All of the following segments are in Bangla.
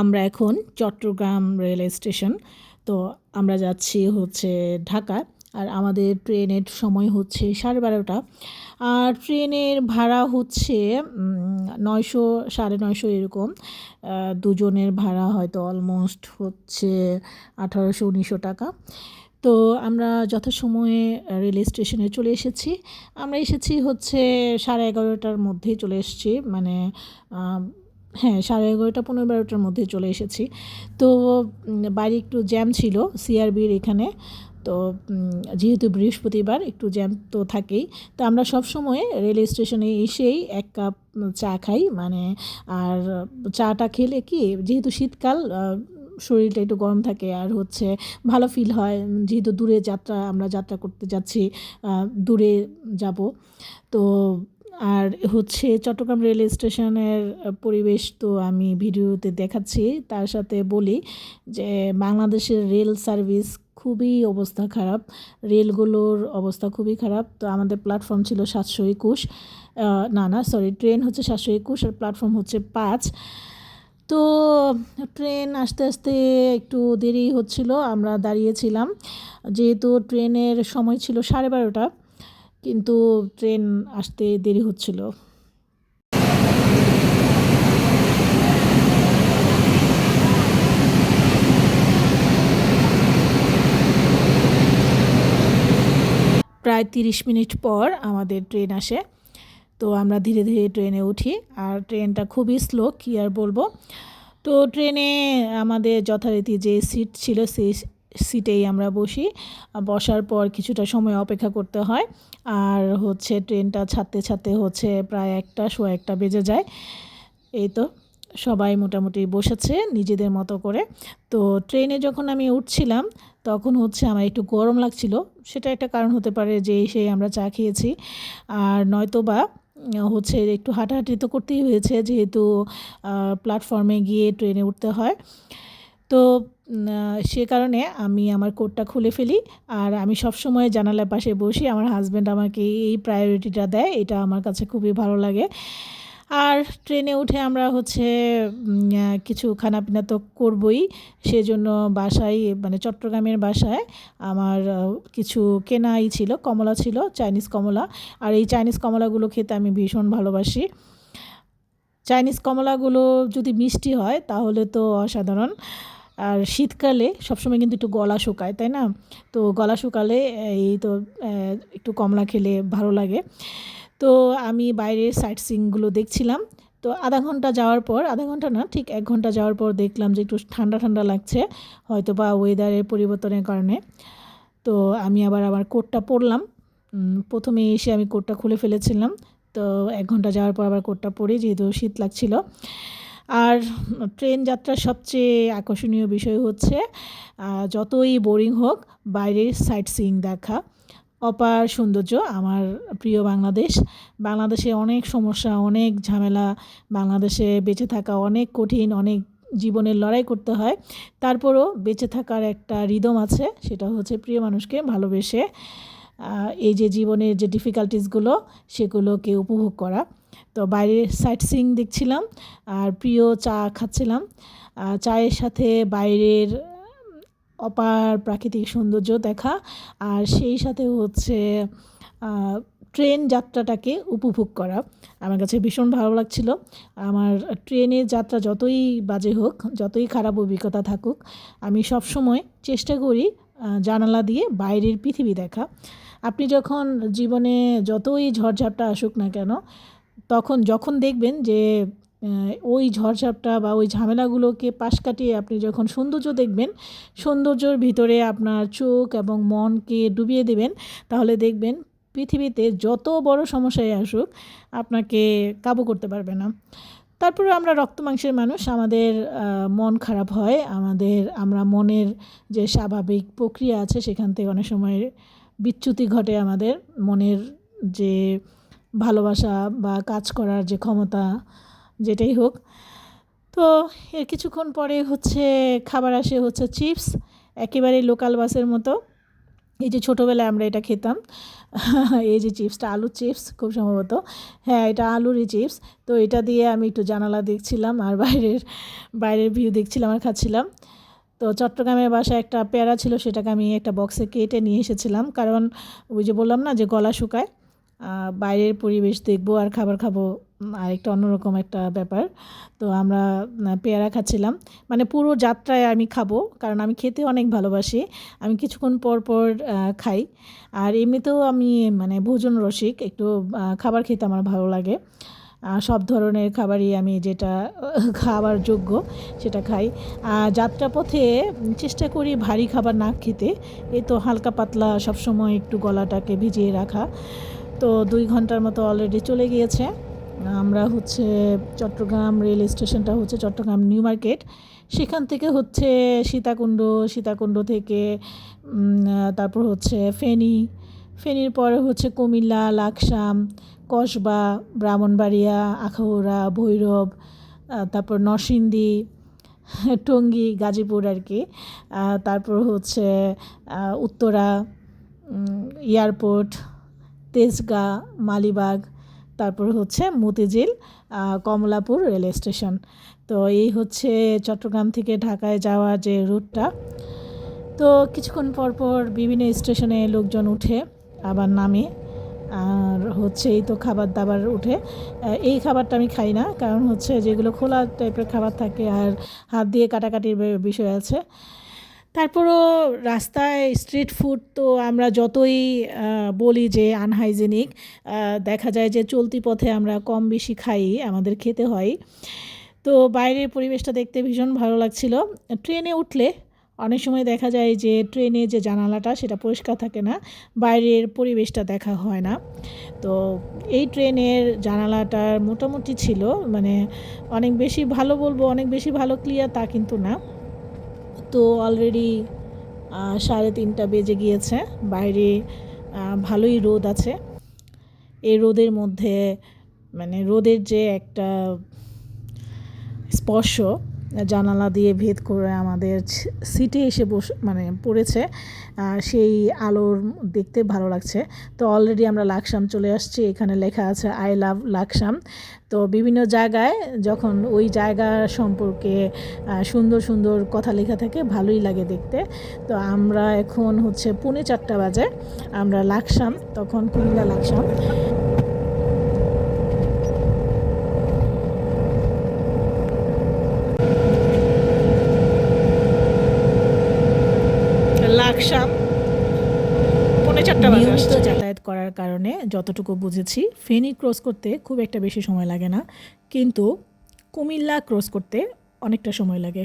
আমরা এখন চট্টগ্রাম রেলওয়ে স্টেশন। তো আমরা যাচ্ছি হচ্ছে ঢাকা, আর আমাদের ট্রেনের সময় হচ্ছে সাড়ে বারোটা। আর ট্রেনের ভাড়া হচ্ছে নয়শো, সাড়ে নয়শো এরকম। দুজনের ভাড়া হয়তো অলমোস্ট হচ্ছে আঠারোশো, উনিশশো টাকা। তো আমরা যথাসময়ে রেল স্টেশনে চলে এসেছি। আমরা এসেছি হচ্ছে সাড়ে এগারোটার মধ্যেই চলে এসেছি। মানে হ্যাঁ সাড়ে এগারোটা, পনেরো বারোটার মধ্যে চলে এসেছি। তো বাইরে একটু জ্যাম ছিল সিআরবির এখানে। তো যেহেতু বৃহস্পতিবার একটু জ্যাম তো থাকেই। তো আমরা সব সময় রেল স্টেশনে এসেই এক কাপ চা খাই। মানে আর চাটা খেলে কি, যেহেতু শীতকাল শরীরটা একটু গরম থাকে, আর হচ্ছে ভালো ফিল হয়। যেহেতু দূরে যাত্রা, আমরা যাত্রা করতে যাচ্ছি দূরে যাব। তো আর হচ্ছে চট্টগ্রাম রেল স্টেশনের পরিবেশ তো আমি ভিডিওতে দেখাচ্ছি। তার সাথে বলি যে বাংলাদেশের রেল সার্ভিস খুবই অবস্থা খারাপ। রেলগুলোর অবস্থা খুবই খারাপ। তো আমাদের প্ল্যাটফর্ম ছিল সাতশো একুশ। না না সরি ট্রেন হচ্ছে সাতশো একুশ আর প্ল্যাটফর্ম হচ্ছে পাঁচ। তো ট্রেন আসতে আসতে একটু দেরি হচ্ছিল, আমরা দাঁড়িয়েছিলাম। যেহেতু ট্রেনের সময় ছিল সাড়ে বারোটা কিন্তু ট্রেন আসতে দেরি হচ্ছিল। প্রায় তিরিশ মিনিট পর আমাদের ট্রেন আসে। তো আমরা ধীরে ধীরে ট্রেনে উঠি আর ট্রেনটা খুবই স্লো, কী আর বলব? তো ট্রেনে আমাদের যথারীতি যে সিট ছিল সেই সিটেই আমরা বসি। বসার পর কিছুটা সময় অপেক্ষা করতে হয়। আর হচ্ছে ট্রেনটা ছাড়তে ছাড়তে হচ্ছে প্রায় একটা শো একটা বেজে যায়। এই তো, সবাই মোটামুটি বসেছে নিজেদের মতো করে। তো ট্রেনে যখন আমি উঠছিলাম, তখন হচ্ছে আমার একটু গরম লাগছিল। সেটা একটা কারণ হতে পারে যে সেই আমরা চা খেয়েছি। আর নয়তো বা হচ্ছে একটু হাঁটাহাঁটি তো করতেই হয়েছে যেহেতু প্ল্যাটফর্মে গিয়ে ট্রেনে উঠতে হয়। তো সে কারণে আমি আমার কোটটা খুলে ফেলি আর আমি সবসময় জানালার পাশে বসি আমার হাজব্যান্ড আমাকে এই প্রায়োরিটিটা দেয়, এটা আমার কাছে খুবই ভালো লাগে। আর ট্রেনে উঠে আমরা হচ্ছে কিছু খানাপিনা তো করবই, সেজন্য বাসায় মানে চট্টগ্রামের বাসায় আমার কিছু কেনাই ছিল, কমলা ছিল, চাইনিজ কমলা। আর এই চাইনিজ কমলাগুলো খেতে আমি ভীষণ ভালোবাসি। চাইনিজ কমলাগুলো যদি মিষ্টি হয়, তাহলে তো অসাধারণ। আর শীতকালে সবসময় কিন্তু একটু গলা শুকায়, তাই না? তো গলা শুকালে, এই তো একটু কমলা খেলে ভালো লাগে। তো আমি বাইরের সাইট সিনগুলো দেখছিলাম। তো আধা ঘণ্টা যাওয়ার পর, আধা ঘণ্টা না, ঠিক এক ঘণ্টা যাওয়ার পর দেখলাম যে একটু ঠান্ডা ঠান্ডা লাগছে হয়তো বা ওয়েদারের পরিবর্তনের কারণে। তো আমি আবার আমার কোটটা পরলাম। প্রথমে এসে আমি কোটটা খুলে ফেলেছিলাম। তো এক ঘণ্টা যাওয়ার পর আবার কোটটা পরি যেহেতু শীত লাগছিল। আর ট্রেন যাত্রার সবচেয়ে আকর্ষণীয় বিষয় হচ্ছে যতই বোরিং হোক, বাইরের সাইট সিইং দেখা। অপার সৌন্দর্য আমার প্রিয় বাংলাদেশ। বাংলাদেশে অনেক সমস্যা, অনেক ঝামেলা, বাংলাদেশে বেঁচে থাকা অনেক কঠিন, অনেক জীবনের লড়াই করতে হয়। তারপরও বেঁচে থাকার একটা রিদম আছে, সেটা হচ্ছে প্রিয় মানুষকে ভালোবেসে এই যে জীবনের যে ডিফিকাল্টিসগুলো সেগুলোকে উপভোগ করা। তো বাইরের সাইট সিইং দেখছিলাম আর প্রিয় চা খাচ্ছিলাম। চায়ের সাথে বাইরের অপার প্রাকৃতিক সৌন্দর্য দেখা আর সেই সাথে হচ্ছে ট্রেন যাত্রাটাকে উপভোগ করা। আমার কাছে ভীষণ ভালো লাগছিল। আমার ট্রেনের যাত্রা যতই বাজে হোক, যতই খারাপ অভিজ্ঞতা থাকুক, আমি সব সময় চেষ্টা করি জানালা দিয়ে বাইরের পৃথিবী দেখা। আপনি যখন জীবনে যতই ঝড়ঝাপটা আসুক না কেন তখন যখন দেখবেন যে ওই ঝড়ঝাপটা বা ওই ঝামেলাগুলোকে পাশ কাটিয়ে আপনি যখন সৌন্দর্য দেখবেন, সৌন্দর্যর ভিতরে আপনার চোখ এবং মনকে ডুবিয়ে দেবেন, তাহলে দেখবেন পৃথিবীতে যত বড় সমস্যায় আসুক, আপনাকে কাবু করতে পারবে না। তারপরে আমরা রক্ত মাংসের মানুষ, আমাদের মন খারাপ হয়, আমাদের, আমরা মনের যে স্বাভাবিক প্রক্রিয়া আছে সেখান থেকে অনেক সময় বিচ্যুতি ঘটে আমাদের, মনের যে ভালোবাসা বা কাজ করার যে ক্ষমতা, যেটাই হোক। তো এর কিছুক্ষণ পরে হচ্ছে খাবার আসে হচ্ছে চিপস, একেবারে লোকাল বাসের মতো। এই যে ছোটোবেলায় আমরা এটা খেতাম। এই যে চিপসটা, আলুর চিপস খুব সম্ভবত। হ্যাঁ এটা আলুরই চিপস। তো এটা দিয়ে আমি একটু জানালা দেখছিলাম আর বাইরের বাইরের ভিউ দেখছিলাম আর খাচ্ছিলাম। তো চট্টগ্রামের বাসায় একটা পেয়ারা ছিল, সেটাকে আমি একটা বক্সে কেটে নিয়ে এসেছিলাম। কারণ ওই যে বললাম না যে গলা শুকায় বাইরের পরিবেশ দেখব আর খাবার খাব আর একটা অন্যরকম একটা ব্যাপার। তো আমরা পেয়ারা খাচ্ছিলাম। মানে পুরো যাত্রায় আমি খাব, কারণ আমি খেতে অনেক ভালোবাসি। আমি কিছুক্ষণ পর পর খাই। আর এমনিতেও আমি মানে ভোজন রসিক, একটু খাবার খেতে আমার ভালো লাগে। সব ধরনের খাবারই আমি যেটা, খাবার যোগ্য, সেটা খাই। আর যাত্রাপথে চেষ্টা করি ভারী খাবার না খেতে। এই তো হালকা পাতলা সবসময় একটু গলাটাকে ভিজিয়ে রাখা। তো দুই ঘণ্টার মতো অলরেডি চলে গিয়েছে। আমরা হচ্ছে চট্টগ্রাম রেল স্টেশনটা হচ্ছে চট্টগ্রাম নিউ মার্কেট সেখান থেকে হচ্ছে সীতাকুণ্ড সীতাকুণ্ড থেকে তারপর হচ্ছে ফেনী। ফেনীর পরে হচ্ছে কুমিল্লা, লাকসাম, কসবা, ব্রাহ্মণবাড়িয়া, আখাউড়া, ভৈরব তারপর নরসিংদী, টঙ্গী, গাজীপুর আর কি। তারপর হচ্ছে উত্তরা এয়ারপোর্ট তেজগাঁ, মালিবাগ, তারপর হচ্ছে মতিঝিল কমলাপুর রেল স্টেশন। তো এই হচ্ছে চট্টগ্রাম থেকে ঢাকায় যাওয়ার যে রুটটা। তো কিছুক্ষণ পর পর বিভিন্ন স্টেশনে লোকজন উঠে আবার নামে। আর হচ্ছে এই তো খাবার দাবার উঠে। এই খাবারটা আমি খাই না, কারণ হচ্ছে যেগুলো খোলা টাইপের খাবার থাকে আর হাত দিয়ে কাটাকাটির বিষয় আছে। তারপরও রাস্তায় স্ট্রিট ফুড তো আমরা যতই বলি যে আনহাইজেনিক দেখা যায় যে চলতি পথে আমরা কম বেশি খাই, আমাদের খেতে হয়। তো বাইরের পরিবেশটা দেখতে ভীষণ ভালো লাগছিল। ট্রেনে উঠলে অনেক সময় দেখা যায় যে ট্রেনে যে জানালাটা সেটা পরিষ্কার থাকে না, বাইরের পরিবেশটা দেখা হয় না। তো এই ট্রেনের জানালাটার মোটামুটি ছিল মানে অনেক বেশি ভালো বলব, অনেক বেশি ভালো ক্লিয়ার তা কিন্তু না। তো অলরেডি সাড়ে তিনটা বেজে গিয়েছে। বাইরে ভালোই রোদ আছে। এই রোদের মধ্যে মানে রোদের যে একটা স্পর্শ জানালা দিয়ে ভেদ করে আমাদের সিটে এসে বস মানে পড়েছে। সেই আলোর দেখতে ভালো লাগছে। তো অলরেডি আমরা লাকসাম চলে আসছি। এখানে লেখা আছে আই লাভ লাকসাম। তো বিভিন্ন জায়গায় যখন ওই জায়গা সম্পর্কে সুন্দর সুন্দর কথা লেখা থাকে, ভালোই লাগে দেখতে। তো আমরা এখন হচ্ছে পুনে চারটা বাজে। আমরা লাকসাম, তখন কুমিল্লা লাকসাম পৌনে চারটা বাজে যাতায়াত করার কারণে যতটুকু বুঝেছি ফেনি ক্রস করতে খুব একটা বেশি সময় লাগে না কিন্তু কুমিল্লা ক্রস করতে অনেকটা সময় লাগে।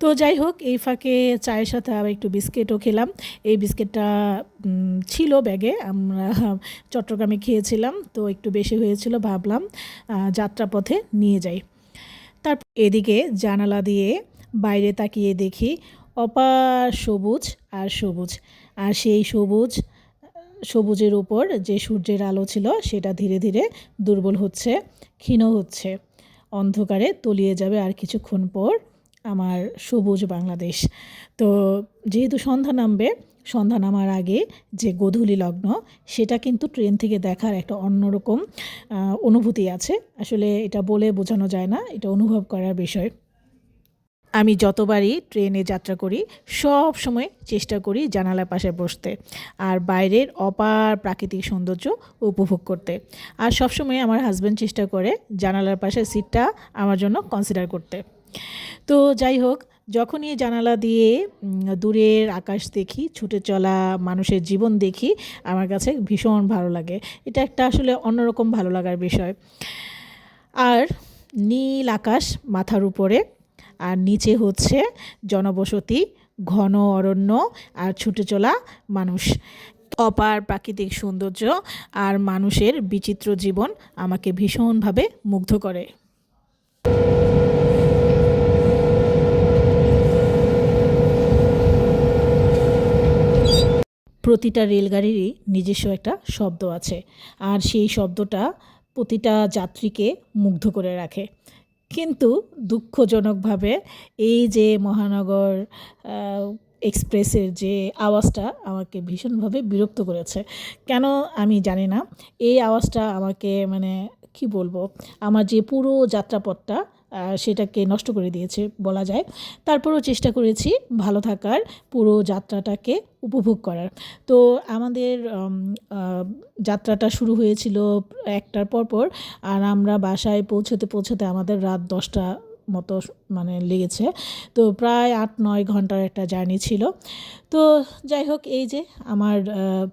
তো যাই হোক এই ফাঁকে চায়ের সাথে আবার একটু বিস্কিটও খেলাম। এই বিস্কিটটা ছিল ব্যাগে আমরা চট্টগ্রামে খেয়েছিলাম তো একটু বেশি হয়েছিল ভাবলাম যাত্রাপথে নিয়ে যাই। তারপর এদিকে জানালা দিয়ে বাইরে তাকিয়ে দেখি অপার সবুজ আর সবুজ আর সেই সবুজ সবুজের উপর যে সূর্যের আলো ছিল সেটা ধীরে ধীরে দুর্বল হচ্ছে, ক্ষীণ হচ্ছে। অন্ধকারে তলিয়ে যাবে আর কিছুক্ষণ পর আমার সবুজ বাংলাদেশ। তো যেহেতু সন্ধ্যা নামবে, সন্ধ্যা নামার আগে যে গোধূলি লগ্ন, সেটা কিন্তু ট্রেন থেকে দেখার একটা অন্যরকম অনুভূতি আছে। আসলে এটা বলে বোঝানো যায় না, এটা অনুভব করার বিষয়। আমি যতবারই ট্রেনে যাত্রা করি, সব সময় চেষ্টা করি জানালার পাশে বসতে আর বাইরের অপার প্রাকৃতিক সৌন্দর্য উপভোগ করতে। আর সবসময় আমার হাজব্যান্ড চেষ্টা করে জানালার পাশে সিটটা আমার জন্য কনসিডার করতে। তো যাই হোক, যখনই জানালা দিয়ে দূরের আকাশ দেখি, ছুটে চলা মানুষের জীবন দেখি, আমার কাছে ভীষণ ভালো লাগে। এটা একটা আসলে অন্যরকম ভালো লাগার বিষয়। আর নীল আকাশ মাথার উপরে আর নিচে হচ্ছে জনবসতি, ঘন অরণ্য আর ছুটে চলা মানুষ। অপার প্রাকৃতিক সৌন্দর্য আর মানুষের বিচিত্র জীবন আমাকে ভীষণভাবে মুগ্ধ করে। প্রতিটা রেলগাড়িরই নিজস্ব একটা শব্দ আছে, আর সেই শব্দটা প্রতিটা যাত্রীকে মুগ্ধ করে রাখে। কিন্তু দুঃখজনকভাবে এই যে মহানগর এক্সপ্রেসের যে আওয়াজটা আমাকে ভীষণভাবে বিরক্ত করেছে। কেন আমি জানি না। এই আওয়াজটা আমাকে মানে কি বলব? আমার যে পুরো যাত্রাপথটা সেটাকে নষ্ট করে দিয়েছে বলা যায়। তারপরও চেষ্টা করেছি ভালো থাকার, পুরো যাত্রাটাকে উপভোগ করার। তো আমাদের যাত্রাটা শুরু হয়েছিল একটার পর পর আর আমরা বাসায় পৌঁছতে পৌঁছতে আমাদের রাত দশটা মতো মানে লেগেছে। তো প্রায় আট নয় ঘণ্টার একটা জার্নি ছিল। তো যাই হোক, এই যে আমার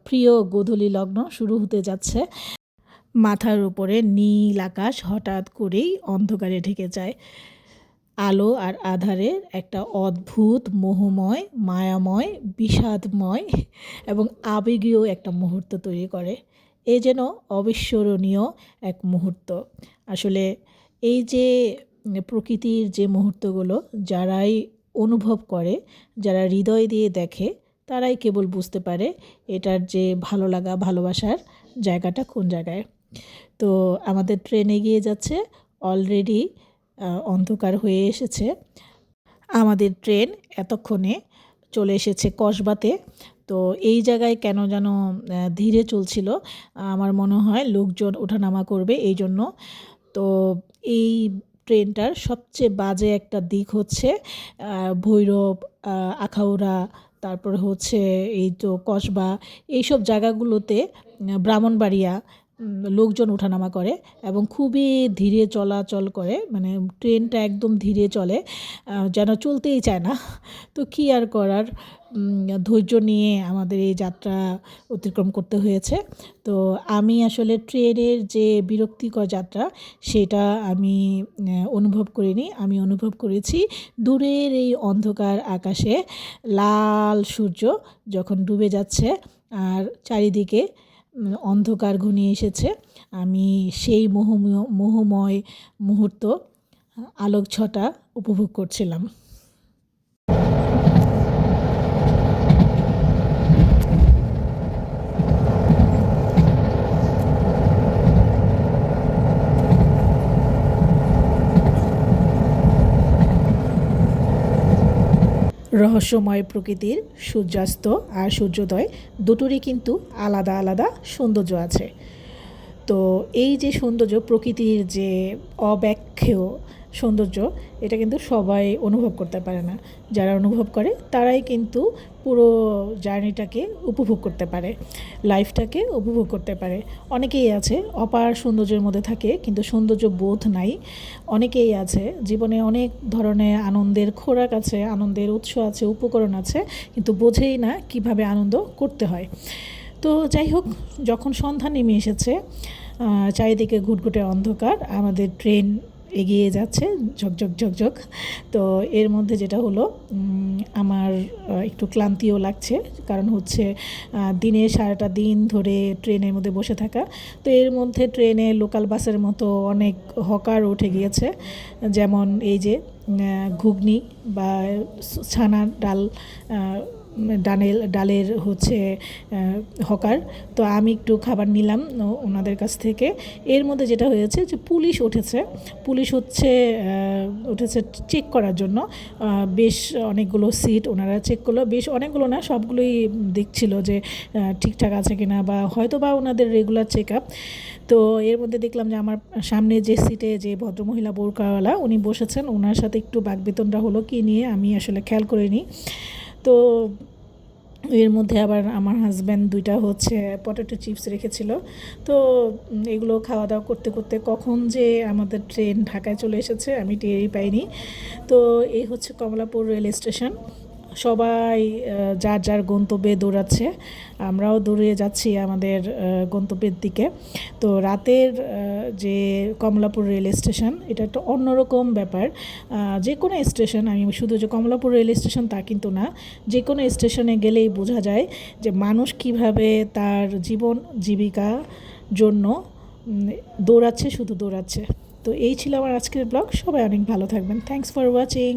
প্রিয় গোধূলি লগ্ন শুরু হতে যাচ্ছে। মাথার উপরে নীল আকাশ হঠাৎ করেই অন্ধকারে ঢেকে যায়। আলো আর আধারের একটা অদ্ভুত, মোহময়, মায়াময়, বিষাদময় এবং আবেগীয় একটা মুহূর্ত তৈরি করে। এ যেন অবিস্মরণীয় এক মুহূর্ত। আসলে এই যে প্রকৃতির যে মুহূর্তগুলো, যারাই অনুভব করে, যারা হৃদয় দিয়ে দেখে, তারাই কেবল বুঝতে পারে এটার যে ভালো লাগা, ভালোবাসার জায়গাটা কোন জায়গায়। তো আমাদের ট্রেন এগিয়ে যাচ্ছে অলরেডি অন্ধকার হয়ে এসেছে। আমাদের ট্রেন এতক্ষণে চলে এসেছে কসবাতে। তো এই জায়গায় কেন যেন ধীরে চলছিল, আমার মনে হয় লোকজন ওঠানামা করবে এই জন্য। তো এই ট্রেনটার সবচেয়ে বাজে একটা দিক হচ্ছে ভৈরব আখাউড়া, তারপর হচ্ছে এই তো কসবা, এইসব জায়গাগুলোতে ব্রাহ্মণবাড়িয়া লোকজন ওঠানামা করে এবং খুবই ধীরে চলাচল করে মানে ট্রেনটা একদম ধীরে চলে যেন চলতেই চায় না। তো কী আর করার? ধৈর্য নিয়ে আমাদের এই যাত্রা অতিক্রম করতে হয়েছে। তো আমি আসলে ট্রেনের যে বিরক্তিকর যাত্রা, সেটা আমি অনুভব করিনি। আমি অনুভব করেছি দূরের এই অন্ধকার আকাশে লাল সূর্য যখন ডুবে যাচ্ছে, আর চারিদিকে অন্ধকার ঘনিয়ে এসেছে। আমি সেই মোহময় মোহময় মুহূর্ত আলোক ছটা উপভোগ করছিলাম। রহস্যময় প্রকৃতির সূর্যাস্ত আর সূর্যোদয় দুটোরই কিন্তু আলাদা আলাদা সৌন্দর্য আছে। তো এই যে সৌন্দর্য প্রকৃতির যে অব্যাখ্যেয় সৌন্দর্য, এটা কিন্তু সবাই অনুভব করতে পারে না। যারা অনুভব করে, তারাই কিন্তু পুরো জার্নিটাকে উপভোগ করতে পারে, লাইফটাকে উপভোগ করতে পারে। অনেকেই আছে, অপার সৌন্দর্যের মধ্যে থাকে, কিন্তু সৌন্দর্য বোধ নাই। অনেকেই আছে, জীবনে অনেক ধরনের আনন্দের খোরাক আছে, আনন্দের উৎস আছে, উপকরণ আছে, কিন্তু বোঝেই না কীভাবে আনন্দ করতে হয়। তো যাই হোক, যখন সন্ধ্যা নেমে এসেছে চারিদিকে ঘুটঘুটে অন্ধকার, আমাদের ট্রেন এগিয়ে যাচ্ছে ঝকঝক ঝকঝক তো এর মধ্যে যেটা হলো আমার একটু ক্লান্তিও লাগছে। কারণ হচ্ছে দিনে সারাটা দিন ধরে ট্রেনের মধ্যে বসে থাকা। তো এর মধ্যে ট্রেনে লোকাল বাসের মতো অনেক হকার উঠে গিয়েছে। যেমন এই যে ঘুগনি বা ছানার ডাল ডানের ডালের হচ্ছে হকার। তো আমি একটু খাবার নিলাম ওনাদের কাছ থেকে। এর মধ্যে যেটা হয়েছে যে পুলিশ উঠেছে। পুলিশ হচ্ছে উঠেছে চেক করার জন্য। বেশ অনেকগুলো সিট ওনারা চেক করল। বেশ অনেকগুলো না, সবগুলোই দেখছিল যে ঠিকঠাক আছে কিনা বা হয়তো বা ওনাদের রেগুলার চেক আপ তো এর মধ্যে দেখলাম যে আমার সামনে যে সিটে যে ভদ্রমহিলা বোরকাওয়ালা, উনি বসেছেন। ওনার সাথে একটু বাগবেতনটা হলো, কি নিয়ে আমি আসলে খেয়াল করিনি। তো এর মধ্যে আবার আমার হাজব্যান্ড দুইটা হচ্ছে পটেটো চিপস রেখেছিল। তো এগুলো খাওয়া দাওয়া করতে করতে কখন যে আমাদের ট্রেন ঢাকায় চলে এসেছে আমি টেরই পাইনি। তো এই হচ্ছে কমলাপুর রেল স্টেশন সবাই যার যার গন্তব্যে দৌড়াচ্ছে, আমরাও দৌড়ে যাচ্ছি আমাদের গন্তব্যের দিকে। তো রাতের যে কমলাপুর রেল স্টেশন, এটা একটা অন্যরকম ব্যাপার। যে কোনো স্টেশন, আমি শুধু যে কমলাপুর রেল স্টেশন তা কিন্তু না যে কোনো স্টেশনে গেলেই বোঝা যায় যে মানুষ কীভাবে তার জীবন জীবিকা জন্য দৌড়াচ্ছে, শুধু দৌড়াচ্ছে। তো এই ছিল আমার আজকের ব্লগ। সবাই অনেক ভালো থাকবেন। Thanks for watching